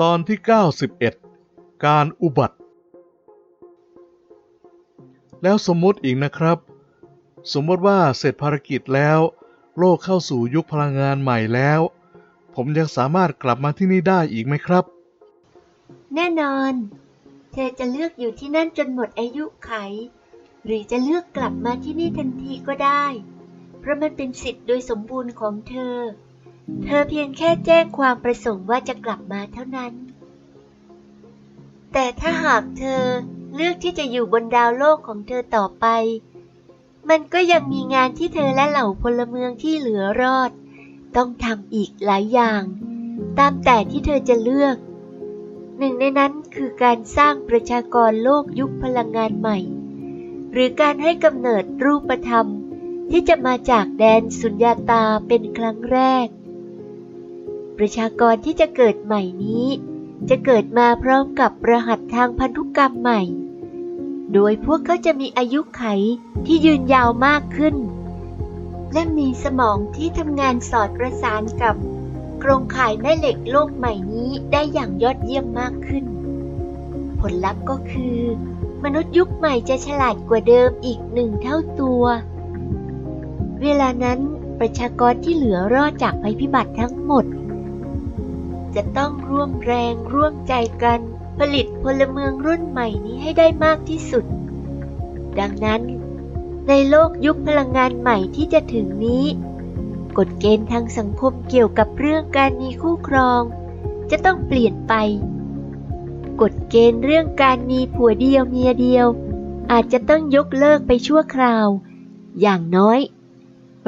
ตอนที่ 91 การอุบัติ แล้วสมมติอีกนะครับ สมมติว่าเสร็จภารกิจแล้ว โลกเข้าสู่ยุคพลังงานใหม่แล้ว ผมยังสามารถกลับมาที่นี่ได้อีกไหมครับ แน่นอน เธอจะเลือกอยู่ที่นั่นจนหมดอายุไข หรือจะเลือกกลับมาที่นี่ทันทีก็ได้ เพราะมันเป็นสิทธิ์โดยสมบูรณ์ของเธอ เธอเพียงแค่แจ้งความประสงค์ว่าจะกลับมาเท่านั้น แต่ถ้าหากเธอเลือกที่จะอยู่บนดาวโลกของเธอต่อไป มันก็ยังมีงานที่เธอและเหล่าพลเมืองที่เหลือรอด ต้องทำอีกหลายอย่าง ตามแต่ที่เธอจะเลือก หนึ่งในนั้นคือการสร้างประชากรโลกยุคพลังงานใหม่ หรือการให้กำเนิดรูปธรรมที่จะมาจากแดนสุญญาตาเป็นครั้งแรก ประชากรที่จะเกิดใหม่นี้ จะเกิดมาพร้อมกับรหัสทางพันธุกรรมใหม่ โดยพวกเขาจะมีอายุไขที่ยืนยาวมากขึ้น และมีสมองที่ทำงานสอดประสานกับโครงข่ายแม่เหล็กโลกใหม่นี้ได้อย่างยอดเยี่ยมมากขึ้น ผลลัพธ์ก็คือ มนุษย์ยุคใหม่จะฉลาดกว่าเดิมอีกหนึ่งเท่าตัว เวลานั้นประชากรที่เหลือรอดจากภัยพิบัติทั้งหมด จะต้องร่วมแรงร่วมใจกัน ผลิตพลเมืองรุ่นใหม่นี้ให้ได้มากที่สุด ดังนั้น ในโลกยุคพลังงานใหม่ที่จะถึงนี้ กฎเกณฑ์ทางสังคมเกี่ยวกับเรื่องการมีคู่ครอง จะต้องเปลี่ยนไป กฎเกณฑ์เรื่องการมีผัวเดียวเมียเดียว อาจจะต้องยกเลิกไปชั่วคราว อย่างน้อย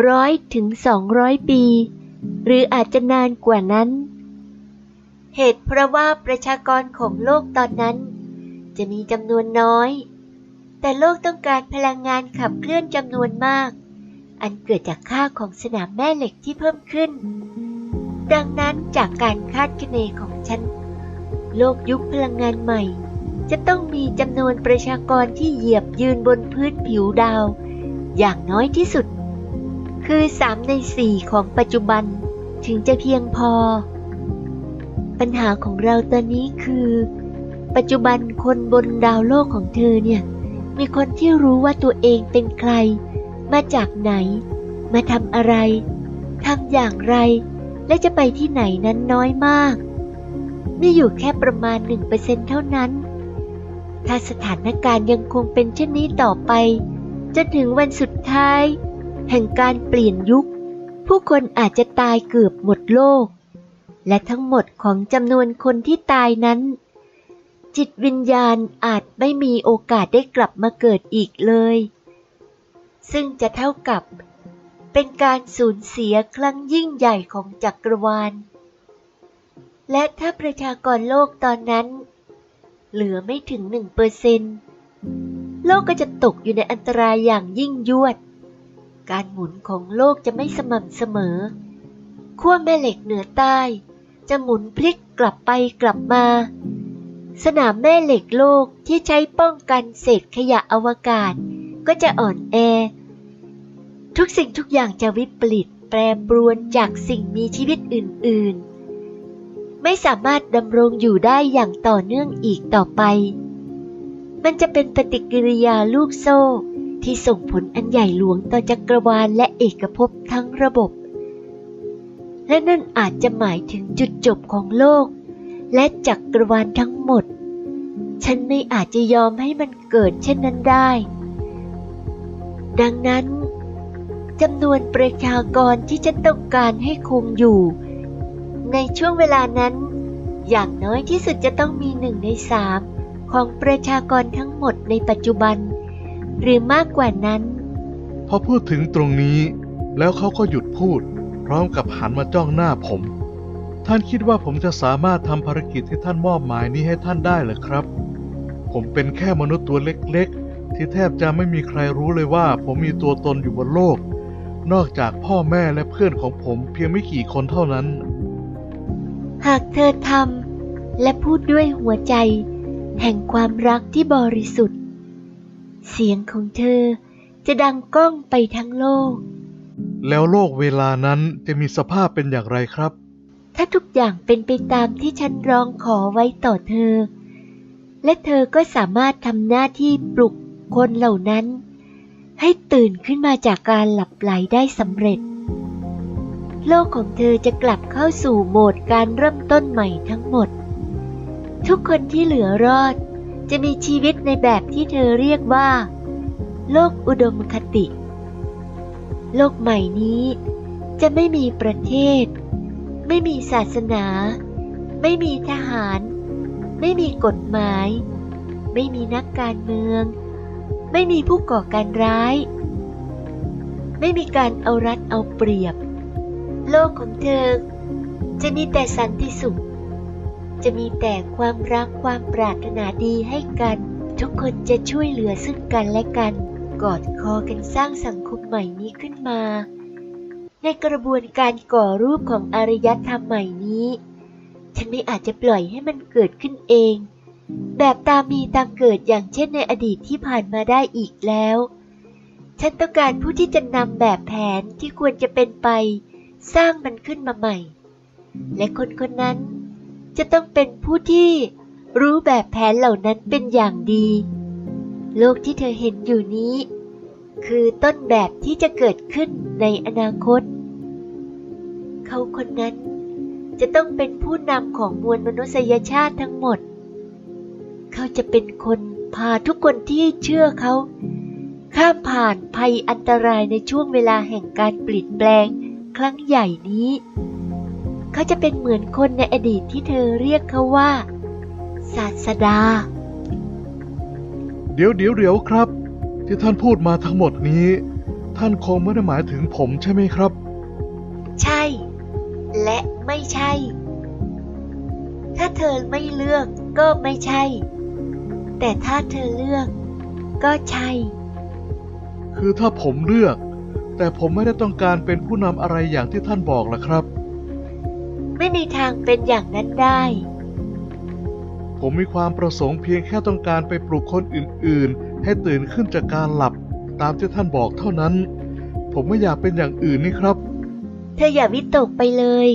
ร้อยถึงสองร้อยปี หรืออาจจะนานกว่านั้น เหตุเพราะว่าประชากรของโลกตอนนั้น จะมีจำนวนน้อย แต่โลกต้องการพลังงานขับเคลื่อนจำนวนมาก อันเกิดจากค่าของสนามแม่เหล็กที่เพิ่มขึ้น ดังนั้นจากการคาดคะเนของฉัน โลกยุคพลังงานใหม่ จะต้องมีจำนวนประชากรที่เหยียบยืนบนพื้นผิวดาว อย่างน้อยที่สุด คือสามในสี่ของปัจจุบัน ถึงจะเพียงพอ ปัญหาของเราตอนนี้คือ ปัจจุบันคนบนดาวโลกของเธอเนี่ย มีคนที่รู้ว่าตัวเองเป็นใคร มาจากไหน มาทำอะไรทำอย่างไร และจะไปที่ไหนนั้นน้อยมาก มีอยู่แค่ประมาณ1%เท่านั้น ถ้าสถานการณ์ยังคงเป็นเช่นนี้ต่อไปจนถึงวันสุดท้าย แห่งการเปลี่ยนยุค ผู้คนอาจจะตายเกือบหมดโลก และทั้งหมดของจำนวนคนที่ตายนั้น จิตวิญญาณอาจไม่มีโอกาสได้กลับมาเกิดอีกเลย ซึ่งจะเท่ากับ เป็นการสูญเสียครั้งยิ่งใหญ่ของจักรวาล และถ้าประชากรโลกตอนนั้น เหลือไม่ถึงหนึ่งเปอร์เซนโลกก็จะตกอยู่ในอันตรายอย่างยิ่งยวด การหมุนของโลกจะไม่สม่ำเสมอขั้วแม่เหล็กเหนือใต้ จะหมุนพลิกกลับไปกลับมา สนามแม่เหล็กโลกที่ใช้ป้องกันเศษขยะอวกาศ ก็จะอ่อนแอ ทุกสิ่งทุกอย่างจะวิปริตแปรปรวนจากสิ่งมีชีวิตอื่น ๆ ไม่สามารถดำรงอยู่ได้อย่างต่อเนื่องอีกต่อไป มันจะเป็นปฏิกิริยาลูกโซ่ที่ส่งผลอันใหญ่หลวงต่อจักรวาลและเอกภพทั้งระบบ และนั่นอาจจะหมายถึงจุดจบของโลก และจักรวาลทั้งหมด ฉันไม่อาจจะยอมให้มันเกิดเช่นนั้นได้ ดังนั้นจำนวนประชากรที่ฉันต้องการให้คงอยู่ ในช่วงเวลานั้น อย่างน้อยที่สุดจะต้องมีหนึ่งในสามของประชากรทั้งหมดในปัจจุบัน หรือมากกว่านั้น พอพูดถึงตรงนี้แล้วเขาก็หยุดพูด ร้อมกับหันมาจ้องหน้าผม ท่านคิดว่าผมจะสามารถทำภารกิจที่ท่านมอบหมายนี้ให้ท่านได้หรือครับ ผมเป็นแค่มนุษย์ตัวเล็กๆ ที่แทบจะไม่มีใครรู้เลยว่า ผมมีตัวตนอยู่บนโลก นอกจากพ่อแม่และเพื่อนของผมเพียงไม่กี่คนเท่านั้น หากเธอทำและพูดด้วยหัวใจ แห่งความรักที่บริสุทธิ์ เสียงของเธอจะดังก้องไปทั้งโลก แล้วโลกเวลานั้นจะมีสภาพเป็นอย่างไรครับ ถ้าทุกอย่างเป็นไปตามที่ฉันร้องขอไว้ต่อเธอ และเธอก็สามารถทำหน้าที่ปลุกคนเหล่านั้น ให้ตื่นขึ้นมาจากการหลับไหลได้สำเร็จ โลกของเธอจะกลับเข้าสู่โหมดการเริ่มต้นใหม่ทั้งหมด ทุกคนที่เหลือรอด จะมีชีวิตในแบบที่เธอเรียกว่า โลกอุดมคติ โลกใหม่นี้ จะไม่มีประเทศ ไม่มีศาสนา ไม่มีทหาร ไม่มีกฎหมาย ไม่มีนักการเมือง ไม่มีผู้ก่อการร้าย ไม่มีการเอารัดเอาเปรียบ โลกของเธอ จะมีแต่สันติสุข จะมีแต่ความรักความปรารถนาดีให้กัน ทุกคนจะช่วยเหลือซึ่งกันและกัน กอดคอกันสร้างสังคม ใหม่นี้ขึ้นมา ในกระบวนการก่อรูปของอารยธรรมใหม่นี้ ฉันไม่อาจจะปล่อยให้มันเกิดขึ้นเอง แบบตามมีตามเกิดอย่างเช่นในอดีตที่ผ่านมาได้อีกแล้ว ฉันต้องการผู้ที่จะนำแบบแผนที่ควรจะเป็นไป สร้างมันขึ้นมาใหม่ และคนคนนั้นจะต้องเป็นผู้ที่รู้แบบแผนเหล่านั้นเป็นอย่างดี โลกที่เธอเห็นอยู่นี้ คือต้นแบบที่จะเกิดขึ้นในอนาคต เขาคนนั้นจะต้องเป็นผู้นำของมวลมนุษยชาติทั้งหมด เขาจะเป็นคนพาทุกคนที่เชื่อเขา ข้ามผ่านภัยอันตรายในช่วงเวลาแห่งการเปลี่ยนแปลงครั้งใหญ่นี้ เขาจะเป็นเหมือนคนในอดีตที่เธอเรียกเขาว่า ศาสดา เดี๋ยวเดี๋ยวเดี๋ยวครับ ที่ท่านพูดมาทั้งหมดนี้ ท่านคงไม่ได้หมายถึงผมใช่ไหมครับ ใช่ และไม่ใช่ ถ้าเธอไม่เลือกก็ไม่ใช่ แต่ถ้าเธอเลือก ก็ใช่ คือถ้าผมเลือก แต่ผมไม่ได้ต้องการเป็นผู้นำอะไรอย่างที่ท่านบอกล่ะครับ ไม่มีทางเป็นอย่างนั้นได้ผมมีความประสงค์เพียงแค่ต้องการไปปลุกคนอื่น ๆ ให้ตื่นขึ้นจากการหลับตามที่ท่านบอกเท่านั้น ผมไม่อยากเป็นอย่างอื่นนี่ครับ เธออย่าวิตกไปเลย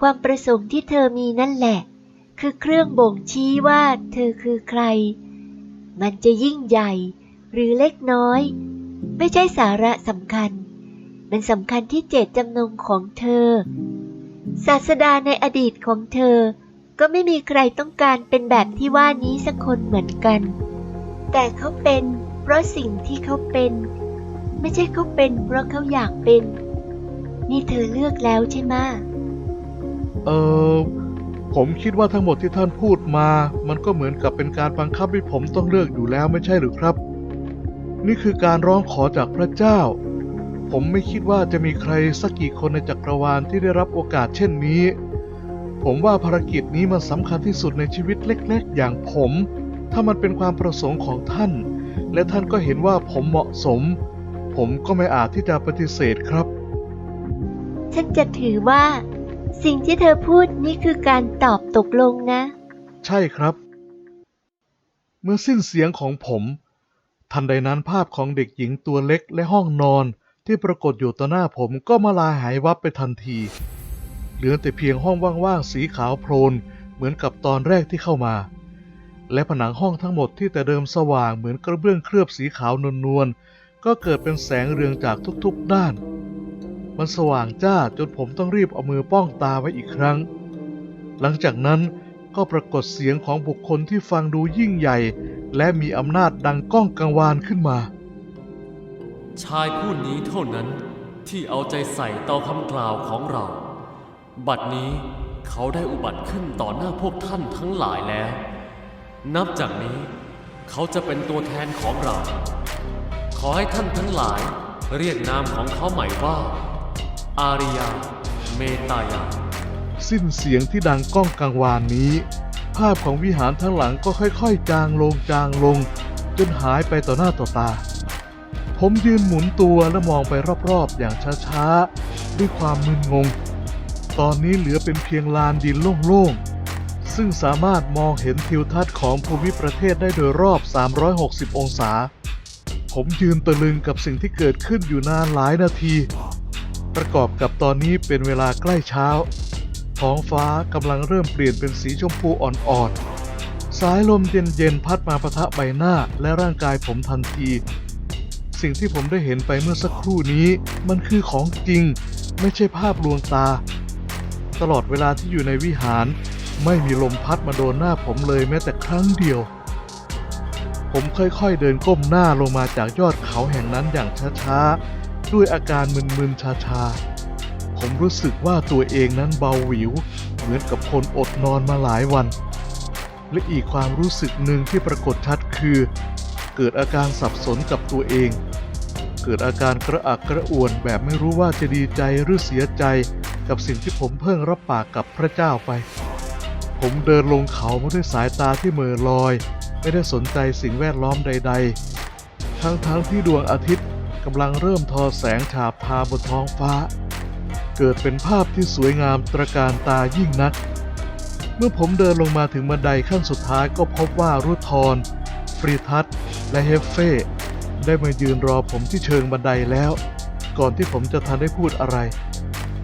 ความประสงค์ที่เธอมีนั่นแหละ คือเครื่องบ่งชี้ว่าเธอคือใคร มันจะยิ่งใหญ่หรือเล็กน้อย ไม่ใช่สาระสำคัญ มันสำคัญที่เจตจำนงของเธอ ศาสดาในอดีตของเธอ ก็ไม่มีใครต้องการเป็นแบบที่ว่านี้สักคนเหมือนกัน แต่เขาเป็น เพราะสิ่งที่เขาเป็น ไม่ใช่เขาเป็น เพราะเขาอยากเป็น นี่เธอเลือกแล้วใช่ไหมเออผมคิดว่าทั้งหมดที่ท่านพูดมา มันก็เหมือนกับเป็นการบังคับให้ผมต้องเลือกอยู่แล้วไม่ใช่หรือครับ นี่คือการร้องขอจากพระเจ้า ผมไม่คิดว่าจะมีใครสักกี่คนในจักรวาลที่ได้รับโอกาสเช่นนี้ ผมว่าภารกิจนี้มันสำคัญที่สุดในชีวิตเล็ก ๆ อย่างผม ถ้ามันเป็นความประสงค์ของท่าน และท่านก็เห็นว่าผมเหมาะสม ผมก็ไม่อาจที่จะปฏิเสธครับ ฉันจะถือว่า สิ่งที่เธอพูดนี่คือการตอบตกลงนะ ใช่ครับ เมื่อสิ้นเสียงของผม ทันใดนั้นภาพของเด็กหญิงตัวเล็กและห้องนอนที่ปรากฏอยู่ต่อหน้าผมก็มาลายหายวับไปทันที เหลือแต่เพียงห้องว่างๆสีขาวโพลนเหมือนกับตอนแรกที่เข้ามา และผนังห้องทั้งหมดที่แต่เดิมสว่างเหมือนกระเบื้องเคลือบสีขาวนวลๆ ก็เกิดเป็นแสงเรืองจากทุกๆด้าน มันสว่างจ้าจนผมต้องรีบเอามือป้องตาไว้อีกครั้ง หลังจากนั้นก็ปรากฏเสียงของบุคคลที่ฟังดูยิ่งใหญ่ และมีอำนาจดังก้องกังวานขึ้นมา ชายผู้นี้เท่านั้นที่เอาใจใส่ต่อคำกล่าวของเรา บัดนี้เขาได้อุบัติขึ้นต่อหน้าพวกท่านทั้งหลายแล้ว นับจากนี้เขาจะเป็นตัวแทนของเรา ขอให้ท่านทั้งหลายเรียกนามของเขาใหม่ว่า อาริยา เมตายา สิ้นเสียงที่ดังก้องกังวานนี้ ภาพของวิหารทั้งหลังก็ค่อยๆ จางลงจางลง จนหายไปต่อหน้าต่อตา ผมยืนหมุนตัวและมองไปรอบๆ อย่างช้าๆ ด้วยความมึนงง ตอนนี้เหลือเป็นเพียงลานดินโล่งๆ ซึ่งสามารถมองเห็นทิวทัศน์ของภูมิประเทศได้โดยรอบ 360 องศา ผมยืนตะลึงกับสิ่งที่เกิดขึ้นอยู่นานหลายนาที ประกอบกับตอนนี้เป็นเวลาใกล้เช้า ท้องฟ้ากำลังเริ่มเปลี่ยนเป็นสีชมพูอ่อนๆ สายลมเย็นๆ พัดมาปะทะใบหน้าและร่างกายผมทันที สิ่งที่ผมได้เห็นไปเมื่อสักครู่นี้ มันคือของจริง ไม่ใช่ภาพลวงตา ตลอดเวลาที่อยู่ในวิหาร ไม่มีลมพัดมาโดนหน้าผมเลยแม้แต่ครั้งเดียว ผมค่อยๆเดินก้มหน้าลงมาจากยอดเขาแห่งนั้นอย่างช้าๆ ด้วยอาการมึนๆชาๆ ผมรู้สึกว่าตัวเองนั้นเบาหวิว เหมือนกับคนอดนอนมาหลายวัน และอีกความรู้สึกหนึ่งที่ปรากฏชัดคือ เกิดอาการสับสนกับตัวเอง เกิดอาการกระอักกระอ่วนแบบไม่รู้ว่าจะดีใจหรือเสียใจกับสิ่งที่ผมเพิ่งรับปากกับพระเจ้าไป ผมเดินลงเขามาด้วยสายตาที่เหม่อลอย ไม่ได้สนใจสิ่งแวดล้อมใด ๆ ทั้งๆทที่ดวงอาทิตย์กำลังเริ่มทอแสงฉาบทาบนท้องฟ้า เกิดเป็นภาพที่สวยงามตระการตายิ่งนัก เมื่อผมเดินลงมาถึงบันไดขั้นสุดท้ายก็พบว่ารุทรฟรีทัศน์และเฮฟเฟ่ได้มายืนรอผมที่เชิงบันไดแล้ว ก่อนที่ผมจะทันได้พูดอะไร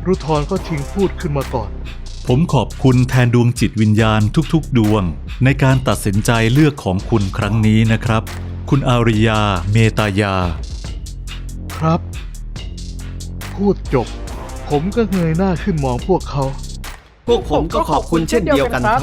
รุทรก็ชิงพูดขึ้นมาก่อน ผมขอบคุณแทนดวงจิตวิญญาณทุกๆ ดวง ในการตัดสินใจเลือกของคุณครั้งนี้นะครับ คุณอาริยาเมตายา ครับ พูดจบ ผมก็เงยหน้าขึ้นมองพวกเขา พวกผมก็ขอบคุณเช่นเดียวกันครับ